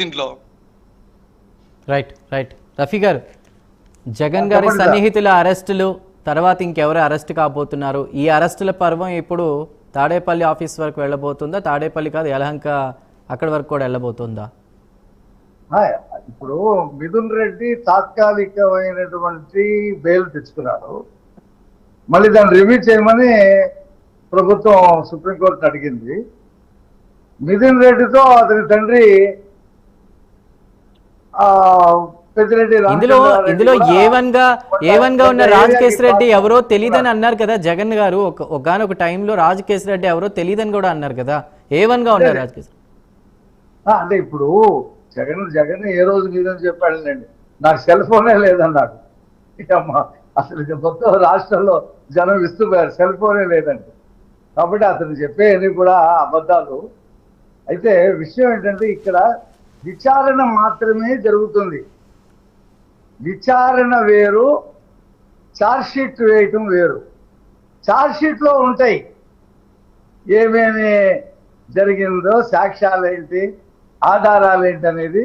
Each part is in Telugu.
దీంట్లో. రైట్ రైట్ రఫీ గారు జగన్ గారి. సన్నిహితుల అరెస్టులు తర్వాత ఇంకెవరు అరెస్ట్ కాబోతున్నారు? ఈ అరెస్టుల పర్వం ఇప్పుడు తాడేపల్లి ఆఫీస్ వరకు వెళ్ళబోతుందా? తాడేపల్లి కాదు యలహంక అక్కడి వరకు కూడా వెళ్ళబోతుందా? ఇప్పుడు మిథున్ రెడ్డి తాత్కాలికమైనటువంటి బెయిల్ తెచ్చుకున్నాడు. మళ్ళీ దాన్ని రివ్యూ చేయమని ప్రభుత్వం సుప్రీంకోర్టు అడిగింది. మిథున్ రెడ్డితో అతని తండ్రి ఇందులో ఇందులో కూడా ఏ వన్గా ఏ వన్గా ఉన్న రాజకేశ్ రెడ్డి ఎవరో తెలియదని అన్నారు కదా జగన్ గారు. ఒక ఒకనొక టైంలో రాజకేశ్ రెడ్డి ఎవరో తెలియదని కూడా అన్నారు కదా. ఏ వన్గా ఉన్నారు రాజకేశ్ అంటే ఇప్పుడు జగన్ జగన్ ఏ రోజు మీదని చెప్పాడండి నాకు సెల్ ఫోనే లేదన్నాడు. అసలు మొత్తం రాష్ట్రంలో జనం ఇస్తున్నారు సెల్ ఫోనే లేదండి. కాబట్టి అతను చెప్పేవి కూడా అబద్ధాలు. అయితే విషయం ఏంటంటే ఇక్కడ విచారణ మాత్రమే జరుగుతుంది. విచారణ వేరు చార్జ్షీట్ వేయటం వేరు. చార్జ్షీట్లో ఉంటాయి. ఏమేమి జరిగిందో సాక్ష్యాలు ఏంటి ఆధారాలు ఏంటి అనేది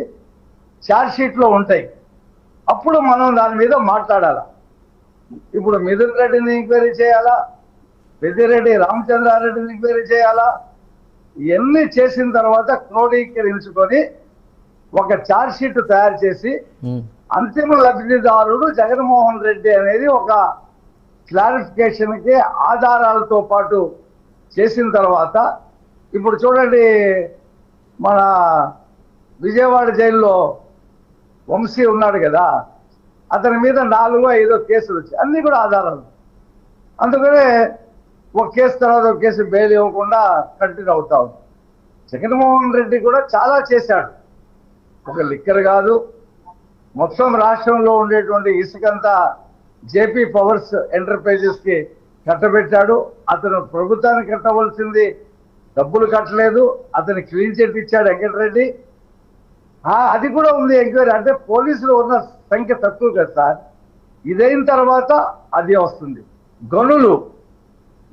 చార్జ్షీట్లో ఉంటాయి. అప్పుడు మనం దాని మీద మాట్లాడాలా. ఇప్పుడు మిథున్ రెడ్డిని ఎంక్వైరీ చేయాలా? పెద్దిరెడ్డి రామచంద్రారెడ్డిని ఎంక్వైరీ చేయాలా? ఇవన్నీ చేసిన తర్వాత క్రోడీకరించుకొని ఒక ఛార్జ్ షీట్ తయారు చేసి అంతిమ లబ్ధిదారుడు జగన్మోహన్ రెడ్డి అనేది ఒక క్లారిఫికేషన్కి ఆధారాలతో పాటు చేసిన తర్వాత ఇప్పుడు చూడండి మన విజయవాడ జైల్లో వంశీ ఉన్నాడు కదా అతని మీద నాలుగో ఐదో కేసులు వచ్చాయి. అన్నీ కూడా ఆధారాలు. అందుకనే ఒక కేసు తర్వాత ఒక కేసు బెయిల్ ఇవ్వకుండా కంటిన్యూ అవుతా ఉంది. జగన్మోహన్ రెడ్డి కూడా చాలా చేశాడు. ఒక లిక్కర్ కాదు. మొత్తం రాష్ట్రంలో ఉండేటువంటి ఇసుకంతా జేపీ పవర్స్ ఎంటర్ప్రైజెస్కి కట్టబెట్టాడు. అతను ప్రభుత్వానికి కట్టవలసింది డబ్బులు కట్టలేదు. అతను క్లీన్ చిట్ ఇచ్చాడు వెంకటరెడ్డి. అది కూడా ఉంది ఎంక్వైరీ. అంటే పోలీసులు ఉన్న సంఖ్య తక్కువ కదా సార్. ఇదైన తర్వాత అది వస్తుంది. గనులు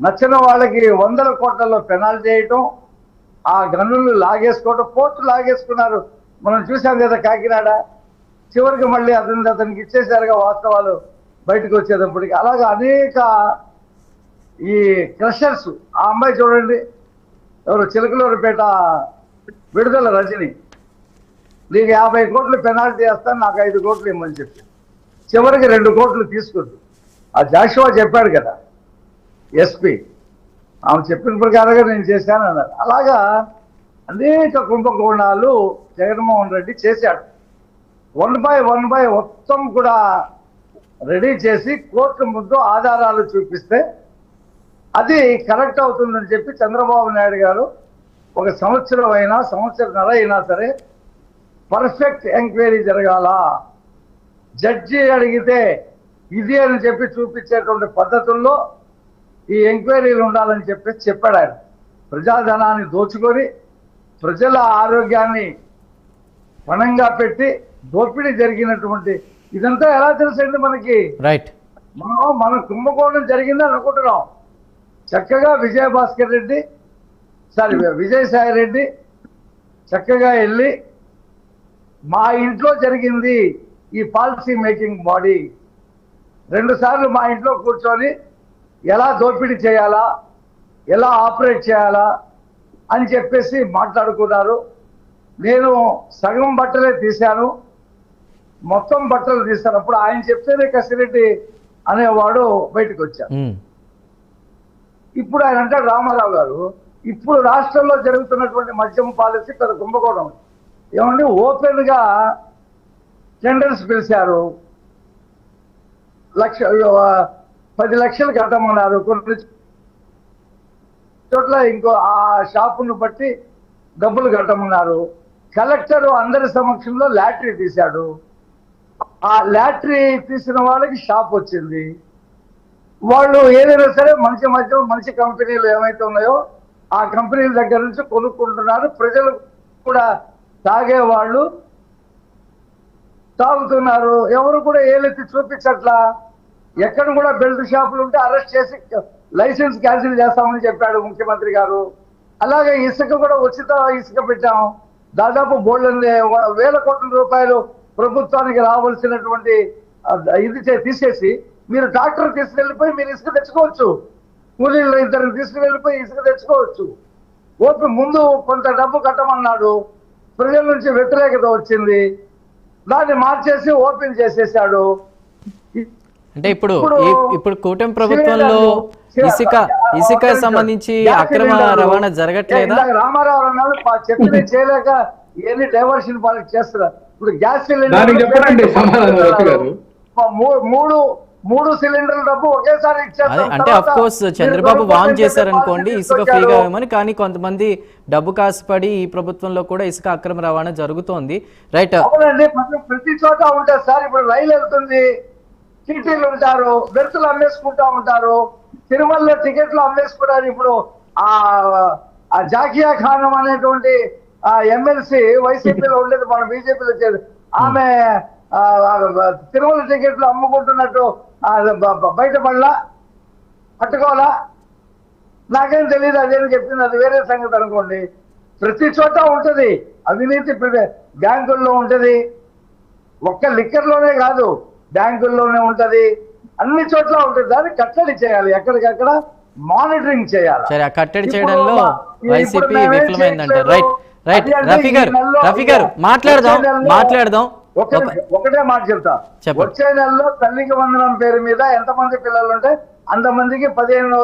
నచ్చిన వాళ్ళకి వందల కోట్లలో పెనాల్టీ చేయటం ఆ గనులు లాగేసుకోవటం కోర్టు లాగేసుకున్నారు. మనం చూసాం కదా కాకినాడ. చివరికి మళ్ళీ అతని అతనికి ఇచ్చేసారుగా వాస్తవాలు బయటకు వచ్చేటప్పటికి. అలాగా అనేక ఈ క్రషర్స్ ఆ అమ్మాయి చూడండి ఎవరు చిలకలూరుపేట విడుదల రజని. నీకు యాభై కోట్లు పెనాల్టీ వేస్తాను నాకు ఐదు కోట్లు ఇమ్మని చెప్పి. చివరికి రెండు కోట్లు తీసుకుంది. ఆ జాషువా చెప్పాడు కదా ఎస్పీ. ఆమె చెప్పిన ప్రకారంగా నేను చేశాను అన్నారు అలాగా అనేక కుంభకోణాలు జగన్మోహన్ రెడ్డి చేశాడు. వన్ బై వన్ బై మొత్తం కూడా రెడీ చేసి కోర్టు ముందు ఆధారాలు చూపిస్తే అది కరెక్ట్ అవుతుందని చెప్పి చంద్రబాబు నాయుడు గారు ఒక సంవత్సరం అయినా సంవత్సరంన్నర అయినా సరే పర్ఫెక్ట్ ఎంక్వైరీ జరగాల? జడ్జి అడిగితే ఇది అని చెప్పి చూపించేటువంటి పద్ధతుల్లో ఈ ఎంక్వైరీలు ఉండాలని చెప్పి చెప్పాడు ఆయన. ప్రజాధనాన్ని దోచుకొని ప్రజల ఆరోగ్యాన్ని పణంగా పెట్టి దోపిడీ జరిగినటువంటి ఇదంతా ఎలా తెలుసండి మనకి? రైట్ మనం మన కుంభకోణం జరిగిందని అనుకుంటున్నాం. చక్కగా విజయ భాస్కర్ రెడ్డి సారీ విజయసాయి రెడ్డి చక్కగా వెళ్ళి మా ఇంట్లో జరిగింది ఈ పాలసీ మేకింగ్ బాడీ. రెండు సార్లు మా ఇంట్లో కూర్చొని ఎలా దోపిడీ చేయాలా ఎలా ఆపరేట్ చేయాలా అని చెప్పేసి మాట్లాడుకున్నారు. నేను సగం బట్టలే తీశాను. మొత్తం బట్టలు తీస్తాను అప్పుడు ఆయన చెప్తేనే కసిరెడ్డి అనేవాడు బయటకు వచ్చాడు. ఉమ్, ఇప్పుడు ఆయన అంటాడు రామారావు గారు ఇప్పుడు రాష్ట్రంలో జరుగుతున్నటువంటి మద్యం పాలసీ పెద్ద కుంభకోణం. ఏమండి ఓపెన్గా టెండర్స్ పిలిచారు. లక్ష పది లక్షలు కట్టమన్నారు. కొన్ని చోట్ల ఇంకో ఆ షాపును బట్టి డబ్బులు కట్టమన్నారు. కలెక్టర్ అందరి సమక్షంలో లాటరీ తీశాడు. ఆ లాటరీ తీసిన వాళ్ళకి షాప్ వచ్చింది. వాళ్ళు ఏదైనా సరే మంచి మధ్య మంచి కంపెనీలు ఏమైతే ఉన్నాయో ఆ కంపెనీల దగ్గర నుంచి కొనుక్కుంటున్నారు. ప్రజలు కూడా తాగేవాళ్ళు తాగుతున్నారు. ఎవరు కూడా ఏలెత్తి చూపించట్లా? ఎక్కడ కూడా బెల్ట్ షాపులు ఉంటే అరెస్ట్ చేసి లైసెన్స్ క్యాన్సిల్ చేస్తామని చెప్పాడు ముఖ్యమంత్రి గారు. అలాగే ఇసుక కూడా ఉచిత ఇసుక పెట్టాం దాదాపు బోల్డెన్ వేల కోట్ల రూపాయలు ప్రభుత్వానికి రావాల్సినటువంటి ఇది తీసేసి మీరు డాక్టర్ తీసుకెళ్ళిపోయి మీరు ఇసుక తెచ్చుకోవచ్చు. కూలీలు ఇద్దరు తీసుకువెళ్ళిపోయి ఇసుక తెచ్చుకోవచ్చు. ఓపి ముందు కొంత డబ్బు కట్టమన్నాడు. ప్రజల నుంచి వ్యతిరేకత వచ్చింది. దాన్ని మార్చేసి ఓపెన్ చేసేసాడు అంటే ఇప్పుడు ఇప్పుడు కూటమి ప్రభుత్వంలో ఇసుక ఇసుక. సంబంధించి అక్రమ రవాణా జరగట్లేదా? రామారావు అన్నాడు "పా, చెప్పినవి చేయలేక ఎన్ని డైవర్షన్ చేస్తున్నారు ఇప్పుడు గ్యాస్ సిలిండర్ మూడు మూడు సిలిండర్ల డబ్బు ఒకేసారి అంటే అఫ్ కోర్స్ చంద్రబాబు వాన్ చేశారనుకోండి ఇసుక. ఫ్రీగా ఇవ్వమని కానీ కొంతమంది డబ్బు కాసుపడి ఈ ప్రభుత్వంలో కూడా ఇసుక అక్రమ రవాణా జరుగుతోంది. రైట్. ప్రతి- చోట ఉంటుంది సార్. ఇప్పుడు రైలు వెళ్తుంది టీటీలు ఉంటారు బెర్తులు అమ్మేసుకుంటా ఉంటారు. తిరుమలలో టికెట్లు అమ్మేసుకున్నారు. ఇప్పుడు ఆ జాకియా ఖానం అనేటువంటి ఆ ఎమ్మెల్సీ వైసీపీలో ఉండేది మన బీజేపీలో వచ్చేది ఆమె తిరుమల టికెట్లు అమ్ముకుంటున్నట్టు బయటపడలా పట్టుకోవాలా? నాకేం తెలియదు అదేం చెప్పింది అది వేరే సంగతి అనుకోండి. ప్రతి చోట ఉంటది అవినీతి బ్యాంకుల్లో ఉంటది. ఒక్క లిక్కర్లోనే కాదు బ్యాంకుల్లోనే ఉంటుంది. అన్ని చోట్ల ఉంటుంది. దాన్ని కట్టడి చేయాలి. ఎక్కడికక్కడ మానిటరింగ్ చేయాలి. సరే ఆ కట్టడి చేయడంలో YCP విఫలమైందంటారు. Right right. Rafi garu Rafi గారు మాట్లాడదాం మాట్లాడదాం. ఒక- ఒక- ఒకటే మాట చెప్తా. వచ్చే నెలలో తల్లికి వందనం పేరు మీద ఎంతమంది పిల్లలు ఉంటే అంతమందికి పదిహేను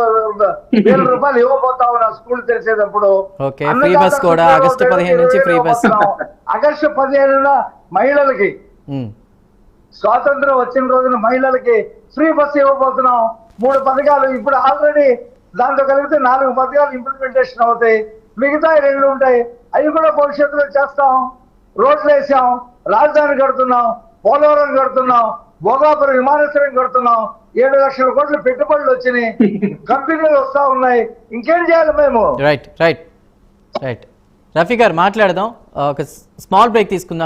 వేల రూపాయలు ఇవ్వబోతా ఉన్నా స్కూల్ తెరిచేటప్పుడు. ఫ్రీ బస్ కూడా ఆగస్టు 15 నుంచి ఫ్రీ బస్. ఆగస్టు పదిహేనున మహిళలకి స్వాతంత్రం వచ్చిన రోజున మహిళలకి ఫ్రీ బస్ ఇవ్వబోతున్నాం. మూడు పథకాలు ఇప్పుడు ఆల్రెడీ దాంతో కలిపితే నాలుగు పథకాలు ఇంప్లిమెంటేషన్ అవుతాయి. మిగతా రెండు ఉంటాయి. అవి కూడా భవిష్యత్తులో చేస్తాం. రోడ్లు వేసాం. రాజధాని కడుతున్నాం. పోలవరం కడుతున్నాం. భోగాపురం విమానాశ్రయం కడుతున్నాం. ఏడు లక్షల కోట్ల పెట్టుబడులు వచ్చినాయి. కంపెనీలు వస్తా ఉన్నాయి. ఇంకేం చేయాలి మేము? రైట్ రైట్ రైట్ రఫీ గారు మాట్లాడదాం. ఒక స్మాల్ బ్రేక్ తీసుకుందాం.